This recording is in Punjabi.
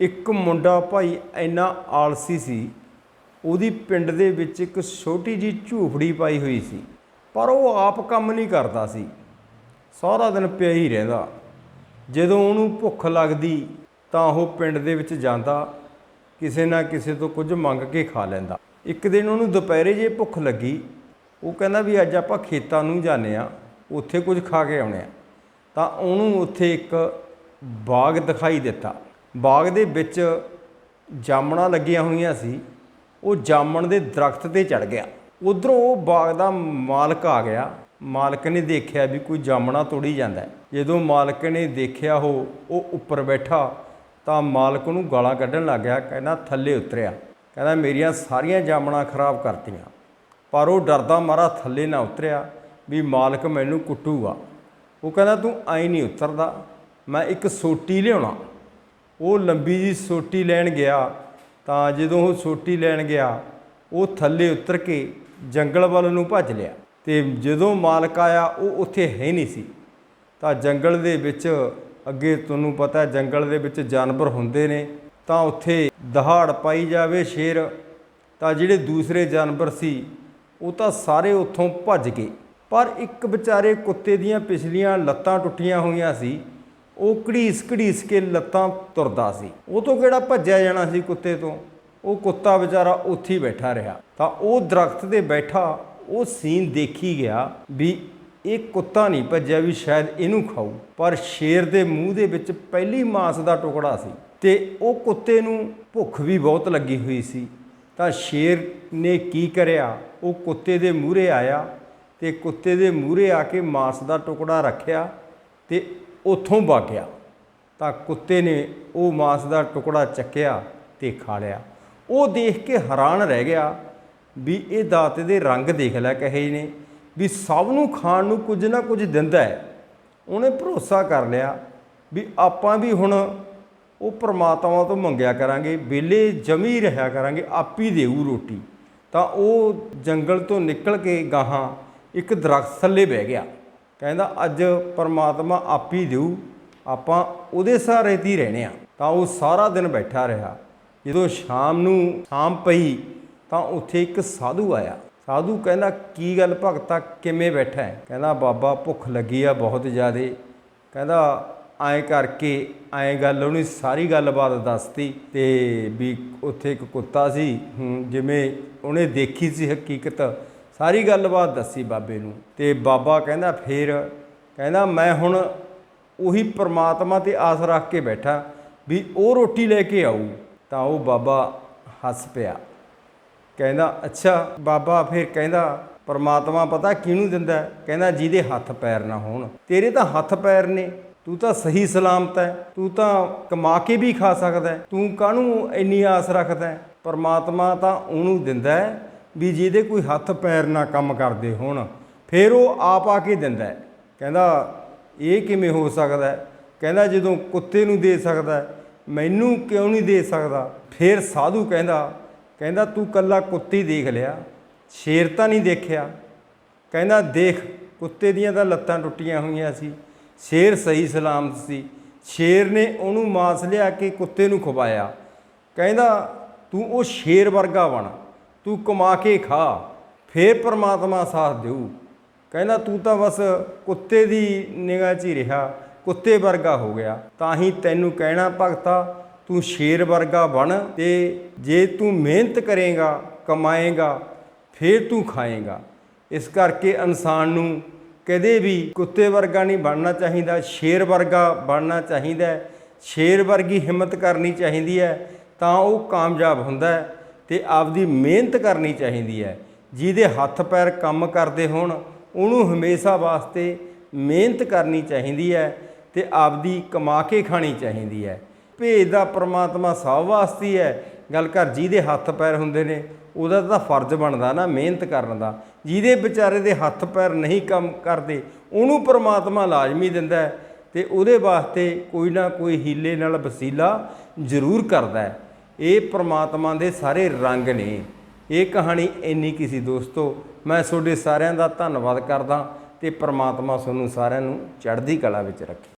ਇੱਕ ਮੁੰਡਾ ਭਾਈ ਇੰਨਾ ਆਲਸੀ ਸੀ, ਉਹਦੀ ਪਿੰਡ ਦੇ ਵਿੱਚ ਇੱਕ ਛੋਟੀ ਜੀ ਝੂਪੜੀ ਪਾਈ ਹੋਈ ਸੀ, ਪਰ ਉਹ ਆਪ ਕੰਮ ਨਹੀਂ ਕਰਦਾ ਸੀ। ਸਾਰਾ ਦਿਨ ਪਿਆ ਹੀ ਰਹਿੰਦਾ। ਜਦੋਂ ਉਹਨੂੰ ਭੁੱਖ ਲੱਗਦੀ, ਤਾਂ ਉਹ ਪਿੰਡ ਦੇ ਵਿੱਚ ਜਾਂਦਾ, ਕਿਸੇ ਨਾ ਕਿਸੇ ਤੋਂ ਕੁਝ ਮੰਗ ਕੇ ਖਾ ਲੈਂਦਾ। ਇੱਕ ਦਿਨ ਉਹਨੂੰ ਦੁਪਹਿਰੇ ਜੇ ਭੁੱਖ ਲੱਗੀ, ਉਹ ਕਹਿੰਦਾ ਵੀ ਅੱਜ ਆਪਾਂ ਖੇਤਾਂ ਨੂੰ ਜਾਂਦੇ ਆ ਉੱਥੇ ਕੁਝ ਖਾ ਕੇ ਆਉਣੇ ਆ ਤਾਂ ਉਹਨੂੰ ਉੱਥੇ ਇੱਕ ਬਾਗ ਦਿਖਾਈ ਦਿੱਤਾ। ਬਾਗ ਦੇ ਵਿੱਚ ਜਾਮਣਾਂ ਲੱਗੀਆਂ ਹੋਈਆਂ ਸੀ, ਉਹ ਜਾਮਣ ਦੇ ਦਰਖਤ ਤੇ ਚੜ ਗਿਆ। ਉਧਰੋਂ ਉਹ ਬਾਗ ਦਾ ਮਾਲਕ ਆ ਗਿਆ। ਮਾਲਕ ਨੇ ਦੇਖਿਆ ਵੀ ਕੋਈ ਜਾਮਣਾ ਤੋੜੀ ਜਾਂਦਾ ਜਦੋਂ ਮਾਲਕ ਨੇ ਦੇਖਿਆ ਉਹ ਉਹ ਉੱਪਰ ਬੈਠਾ ਤਾਂ ਮਾਲਕ ਨੂੰ ਗਾਲਾਂ ਕੱਢਣ ਲੱਗ ਗਿਆ, ਕਹਿੰਦਾ ਥੱਲੇ ਉਤਰਿਆ। ਕਹਿੰਦਾ ਮੇਰੀਆਂ ਸਾਰੀਆਂ ਜਾਮਣਾਂ ਖਰਾਬ ਕਰਤੀਆਂ, ਪਰ ਉਹ ਡਰਦਾ ਮਾਰਾ ਥੱਲੇ ਨਾ ਉਤਰਿਆ ਵੀ ਮਾਲਕ ਮੈਨੂੰ ਕੁੱਟੂਗਾ। ਉਹ ਕਹਿੰਦਾ ਤੂੰ ਆਈ ਨਹੀਂ ਉਤਰਦਾ, ਮੈਂ ਇੱਕ ਸੋਟੀ ਲਿਆਉਣਾ। ਉਹ ਲੰਬੀ ਜੀ ਸੋਟੀ ਲੈਣ ਗਿਆ, ਤਾਂ ਜਦੋਂ ਉਹ ਸੋਟੀ ਲੈਣ ਗਿਆ, ਉਹ ਥੱਲੇ ਉਤਰ ਕੇ ਜੰਗਲ ਵੱਲ ਨੂੰ ਭੱਜ ਲਿਆ। ਤੇ ਜਦੋਂ ਮਾਲਕ ਆਇਆ, ਉਹ ਉੱਥੇ ਹੈ ਨਹੀਂ ਸੀ। ਤਾਂ ਜੰਗਲ ਦੇ ਵਿੱਚ, ਅੱਗੇ ਤੁਹਾਨੂੰ ਪਤਾ ਜੰਗਲ ਦੇ ਵਿੱਚ ਜਾਨਵਰ ਹੁੰਦੇ ਨੇ। ਤਾਂ ਉੱਥੇ ਦਹਾੜ ਪਾਈ ਜਾਵੇ ਸ਼ੇਰ, ਤਾਂ ਜਿਹੜੇ ਦੂਸਰੇ ਜਾਨਵਰ ਸੀ, ਉਹ ਤਾਂ ਸਾਰੇ ਉੱਥੋਂ ਭੱਜ ਗਏ। ਪਰ ਇੱਕ ਵਿਚਾਰੇ ਕੁੱਤੇ ਦੀਆਂ ਪਿਛਲੀਆਂ ਲੱਤਾਂ ਟੁੱਟੀਆਂ ਹੋਈਆਂ ਸੀ। ਉਹ ਘੜੀਸ ਘੜੀਸ ਕੇ ਲੱਤਾਂ ਤੁਰਦਾ ਸੀ। ਉਹ ਤੋਂ ਕਿਹੜਾ ਭੱਜਿਆ ਜਾਣਾ ਸੀ ਕੁੱਤੇ ਤੋਂ? ਉਹ ਕੁੱਤਾ ਵਿਚਾਰਾ ਉੱਥੇ ਹੀ ਬੈਠਾ ਰਿਹਾ। ਤਾਂ ਉਹ ਦਰਖਤ ਤੇ ਬੈਠਾ, ਉਹ ਸੀਨ ਦੇਖੀ ਗਿਆ ਵੀ ਇਹ ਕੁੱਤਾ ਨਹੀਂ ਭੱਜਿਆ ਵੀ ਸ਼ਾਇਦ ਇਹਨੂੰ ਖਾਊ। ਪਰ ਸ਼ੇਰ ਦੇ ਮੂੰਹ ਦੇ ਵਿੱਚ ਪਹਿਲੀ ਮਾਸ ਦਾ ਟੁਕੜਾ ਸੀ ਤੇ ਉਹ ਕੁੱਤੇ ਨੂੰ ਭੁੱਖ ਵੀ ਬਹੁਤ ਲੱਗੀ ਹੋਈ ਸੀ। ਤਾਂ ਸ਼ੇਰ ਨੇ ਕੀ ਕਰਿਆ? ਉਹ ਕੁੱਤੇ ਦੇ ਮੂਹਰੇ ਆਇਆ ਤੇ ਕੁੱਤੇ ਦੇ ਮੂਹਰੇ ਆ ਕੇ ਮਾਸ ਦਾ ਟੁਕੜਾ ਰੱਖਿਆ ਤੇ ਉੱਥੋਂ ਵਗ ਗਿਆ ਤਾਂ ਕੁੱਤੇ ਨੇ ਉਹ ਮਾਸ ਦਾ ਟੁਕੜਾ ਚੱਕਿਆ ਤੇ ਖਾ ਲਿਆ। ਉਹ ਦੇਖ ਕੇ ਹੈਰਾਨ ਰਹਿ ਗਿਆ ਵੀ ਇਹ ਦਾਤੇ ਦੇ ਰੰਗ ਦੇਖ ਲੈ ਕਹੇ ਨੇ, ਵੀ ਸਭ ਨੂੰ ਖਾਣ ਨੂੰ ਕੁਝ ਨਾ ਕੁਝ ਦਿੰਦਾ ਹੈ। ਉਹਨੇ ਭਰੋਸਾ ਕਰ ਲਿਆ ਵੀ ਆਪਾਂ ਵੀ ਹੁਣ ਉਹ ਪ੍ਰਮਾਤਮਾ ਤੋਂ ਮੰਗਿਆ ਕਰਾਂਗੇ ਵਿਲੇ ਜਮੀ ਰਿਹਾ ਕਰਾਂਗੇ, ਆਪ ਹੀ ਦੇਊ ਰੋਟੀ। ਤਾਂ ਉਹ ਜੰਗਲ ਤੋਂ ਨਿਕਲ ਕੇ ਗਾਹਾਂ ਇੱਕ ਦਰਖਤ ਥੱਲੇ ਬਹਿ ਗਿਆ। ਕਹਿੰਦਾ, ਅੱਜ ਪਰਮਾਤਮਾ ਆਪ ਹੀ ਦੇਊ, ਆਪਾਂ ਉਹਦੇ ਸਹਾਰੇ ਤੇ ਹੀ ਰਹਿਣੇ ਆ ਤਾਂ ਉਹ ਸਾਰਾ ਦਿਨ ਬੈਠਾ ਰਿਹਾ। ਜਦੋਂ ਸ਼ਾਮ ਨੂੰ ਸ਼ਾਮ ਪਈ, ਤਾਂ ਉੱਥੇ ਇੱਕ ਸਾਧੂ ਆਇਆ। ਸਾਧੂ ਕਹਿੰਦਾ, ਕੀ ਗੱਲ ਭਗਤਾ, ਕਿਵੇਂ ਬੈਠਾ ਹੈ? ਕਹਿੰਦਾ, ਬਾਬਾ, ਭੁੱਖ ਲੱਗੀ ਆ ਬਹੁਤ ਜ਼ਿਆਦੇ। ਕਹਿੰਦਾ, ਐਂ ਕਰਕੇ, ਐਂ ਗੱਲ ਉਹਨੇ ਸਾਰੀ ਗੱਲਬਾਤ ਦੱਸਤੀ ਤੇ ਵੀ ਉੱਥੇ ਇੱਕ ਕੁੱਤਾ ਸੀ ਜਿਵੇਂ ਉਹਨੇ ਦੇਖੀ ਸੀ ਹਕੀਕਤ ਸਾਰੀ ਗੱਲਬਾਤ ਦੱਸੀ ਬਾਬੇ ਨੂੰ ਤੇ ਬਾਬਾ ਕਹਿੰਦਾ ਫੇਰ, ਕਹਿੰਦਾ ਮੈਂ ਹੁਣ ਉਹੀ ਪ੍ਰਮਾਤਮਾ ਤੇ ਆਸ ਰੱਖ ਕੇ ਬੈਠਾ ਵੀ ਉਹ ਰੋਟੀ ਲੈ ਕੇ ਆਊ। ਤਾਂ ਉਹ ਬਾਬਾ ਹੱਸ ਪਿਆ। ਕਹਿੰਦਾ, ਅੱਛਾ, ਬਾਬਾ ਫਿਰ ਕਹਿੰਦਾ, ਪਰਮਾਤਮਾ ਪਤਾ ਕਿਹਨੂੰ ਦਿੰਦਾ? ਕਹਿੰਦਾ, ਜਿਹਦੇ ਹੱਥ ਪੈਰ ਨਾ ਹੋਣ। ਤੇਰੇ ਤਾਂ ਹੱਥ ਪੈਰ ਨੇ, ਤੂੰ ਤਾਂ ਸਹੀ ਸਲਾਮਤ ਹੈ ਤੂੰ ਤਾਂ ਕਮਾ ਕੇ ਵੀ ਖਾ ਸਕਦਾ ਤੂੰ ਕਾਹਨੂੰ ਇੰਨੀ ਆਸ ਰੱਖਦਾ ਪਰਮਾਤਮਾ ਤਾਂ ਉਹਨੂੰ ਦਿੰਦਾ ਵੀ ਜਿਹਦੇ ਕੋਈ ਹੱਥ ਪੈਰ ਨਾ ਕੰਮ ਕਰਦੇ ਹੋਣ, ਫਿਰ ਉਹ ਆਪ ਆ ਕੇ ਦਿੰਦਾ ਕਹਿੰਦਾ, ਇਹ ਕਿਵੇਂ ਹੋ ਸਕਦਾ ਕਹਿੰਦਾ, ਜਦੋਂ ਕੁੱਤੇ ਨੂੰ ਦੇ ਸਕਦਾ ਮੈਨੂੰ ਕਿਉਂ ਨਹੀਂ ਦੇ ਸਕਦਾ? ਫਿਰ ਸਾਧੂ ਕਹਿੰਦਾ ਕਹਿੰਦਾ, ਤੂੰ ਕੱਲਾ ਕੁੱਤੀ ਦੇਖ ਲਿਆ, ਸ਼ੇਰ ਤਾਂ ਨਹੀਂ ਦੇਖਿਆ? ਕਹਿੰਦਾ, ਦੇਖ, ਕੁੱਤੇ ਦੀਆਂ ਤਾਂ ਲੱਤਾਂ ਟੁੱਟੀਆਂ ਹੋਈਆਂ ਸੀ, ਸ਼ੇਰ ਸਹੀ ਸਲਾਮਤ ਸੀ, ਸ਼ੇਰ ਨੇ ਉਹਨੂੰ ਮਾਸ ਲਿਆ ਕੇ ਕੁੱਤੇ ਨੂੰ ਖਵਾਇਆ। ਕਹਿੰਦਾ, ਤੂੰ ਉਹ ਸ਼ੇਰ ਵਰਗਾ ਬਣ ਤੂੰ ਕਮਾ ਕੇ ਖਾ, ਫੇਰ ਪ੍ਰਮਾਤਮਾ ਸਾਥ ਦੇਊ। ਕਹਿੰਦਾ, ਤੂੰ ਤਾਂ ਬਸ ਕੁੱਤੇ ਦੀ ਨਿਗਾਹ 'ਚ ਹੀ ਰਿਹਾ, ਕੁੱਤੇ ਵਰਗਾ ਹੋ ਗਿਆ। ਤਾਂ ਹੀ ਤੈਨੂੰ ਕਹਿਣਾ, ਭਗਤਾ, ਤੂੰ ਸ਼ੇਰ ਵਰਗਾ ਬਣ ਤੇ ਜੇ ਤੂੰ ਮਿਹਨਤ ਕਰੇਗਾ, ਕਮਾਏਗਾ, ਫੇਰ ਤੂੰ ਖਾਏਗਾ। ਇਸ ਕਰਕੇ ਇਨਸਾਨ ਨੂੰ ਕਦੇ ਵੀ ਕੁੱਤੇ ਵਰਗਾ ਨਹੀਂ ਬਣਨਾ ਚਾਹੀਦਾ, ਸ਼ੇਰ ਵਰਗਾ ਬਣਨਾ ਚਾਹੀਦਾ ਸ਼ੇਰ ਵਰਗੀ ਹਿੰਮਤ ਕਰਨੀ ਚਾਹੀਦੀ ਹੈ, ਤਾਂ ਉਹ ਕਾਮਯਾਬ ਹੁੰਦਾ ਹੈ। ਤੇ ਆਪਦੀ ਮਿਹਨਤ ਕਰਨੀ ਚਾਹੀਦੀ ਹੈ। ਜਿਹਦੇ ਹੱਥ ਪੈਰ ਕੰਮ ਕਰਦੇ ਹੋਣ, ਉਹਨੂੰ ਹਮੇਸ਼ਾ ਵਾਸਤੇ ਮਿਹਨਤ ਕਰਨੀ ਚਾਹੀਦੀ ਹੈ ਤੇ ਆਪਦੀ ਕਮਾ ਕੇ ਖਾਣੀ ਚਾਹੀਦੀ ਹੈ। ਭੇਜ ਦਾ ਪ੍ਰਮਾਤਮਾ ਸਭ ਵਾਸਤੇ ਹੈ। ਗੱਲ ਕਰ, ਜਿਹਦੇ ਹੱਥ ਪੈਰ ਹੁੰਦੇ ਨੇ, ਉਹਦਾ ਤਾਂ ਫਰਜ਼ ਬਣਦਾ ਨਾ ਮਿਹਨਤ ਕਰਨ ਦਾ। ਜਿਹਦੇ ਵਿਚਾਰੇ ਦੇ ਹੱਥ ਪੈਰ ਨਹੀਂ ਕੰਮ ਕਰਦੇ, ਉਹਨੂੰ ਪ੍ਰਮਾਤਮਾ ਲਾਜ਼ਮੀ ਦਿੰਦਾ ਹੈ ਤੇ ਉਹਦੇ ਵਾਸਤੇ ਕੋਈ ਨਾ ਕੋਈ ਹੀਲੇ ਨਾਲ ਵਸੀਲਾ ਜ਼ਰੂਰ ਕਰਦਾ ਹੈ। ਇਹ ਪ੍ਰਮਾਤਮਾ ਦੇ ਸਾਰੇ ਰੰਗ ਨੇ। ਇਹ ਕਹਾਣੀ ਇੰਨੀ ਕੀ ਸੀ ਦੋਸਤੋ। ਮੈਂ ਤੁਹਾਡੇ ਸਾਰਿਆਂ ਦਾ ਧੰਨਵਾਦ ਕਰਦਾ ਤੇ ਪ੍ਰਮਾਤਮਾ ਤੁਹਾਨੂੰ ਸਾਰਿਆਂ ਨੂੰ ਚੜ੍ਹਦੀ ਕਲਾ ਵਿੱਚ ਰੱਖੇ।